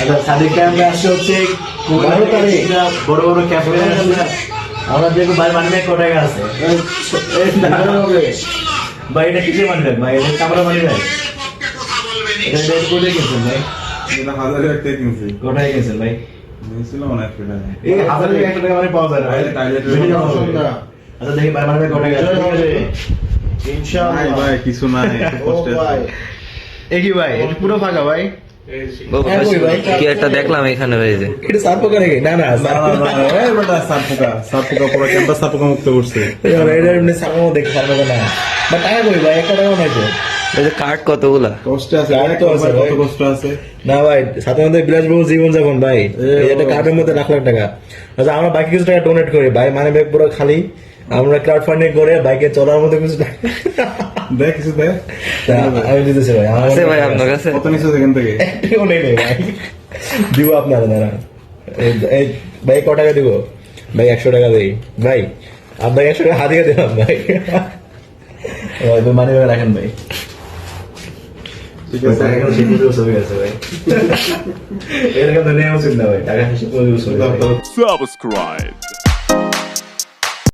আচ্ছা সাদিক আমরা আসছে হচ্ছে বড় বড় ক্যাফে আমরা দেখব ভাই মানে আছে ভাই এটা কিসে মানি ব্যাগ ভাই এটা গেছেন ভাই? এটা হাজারে একটা কিনছি কোথায় গেছেন ভাই? নিয়েছিল মনে এই হাজার টাকা টাকা পাওয়া যায় না ভাই। আচ্ছা দেখি ভাই মানে ইনশাআল্লাহ ভাই কিছু কষ্টে আছে। এ ভাই? এটা পুরো ফাঁকা ভাই? হ্যাঁ, কি একটা দেখলাম এখানে ভাই যে। এটা সাপ পোকা নাকি? না না এই বেটা, সাপ পোকা, সাপ পোকা পুরো ক্যাম্পাস সাপ পোকা মুক্ত করছে। এটা এমনি সাপ পোকা দেখতে পারবে না। বাট টাকা কই ভাই একটা টাকাও নাই তো এই যে কার্ড কতগুলা? কষ্টে আছে, আর তো আছে। কত কষ্ট আছে। না ভাই মধ্যে বিলাসবহুল জীবন যাপন ভাই। এই একটা কার্ডের মধ্যে লাখ লাখ টাকা। আচ্ছা আমরা বাকি কিছু টাকা ডোনেট করি। ভাই মানে ব্যাগ পুরো খালি। আমরা ক্রাউড ফান্ডিং করে বাইকে চলার মধ্যে কিছু টাকা। দেখ, কিছু দেখ। আমি দিতেছি ভাই। আছে ভাই আপনার কাছে? কত নিছো সেখান থেকে? একটুও নেই ভাই। দিব আপনারা দাঁড়া এই- ভাই ক টাকা দিব? ভাই একশো টাকা দেই। ভাই আপনাকে একশো টাকা হাতিয়ে দিলাম ভাই। মানি ব্যাগ রাখেন ভাই। Mensaje con círculo sobre eso, güey. Verga, no le damos un güey. Hagan un uso. Subscribe.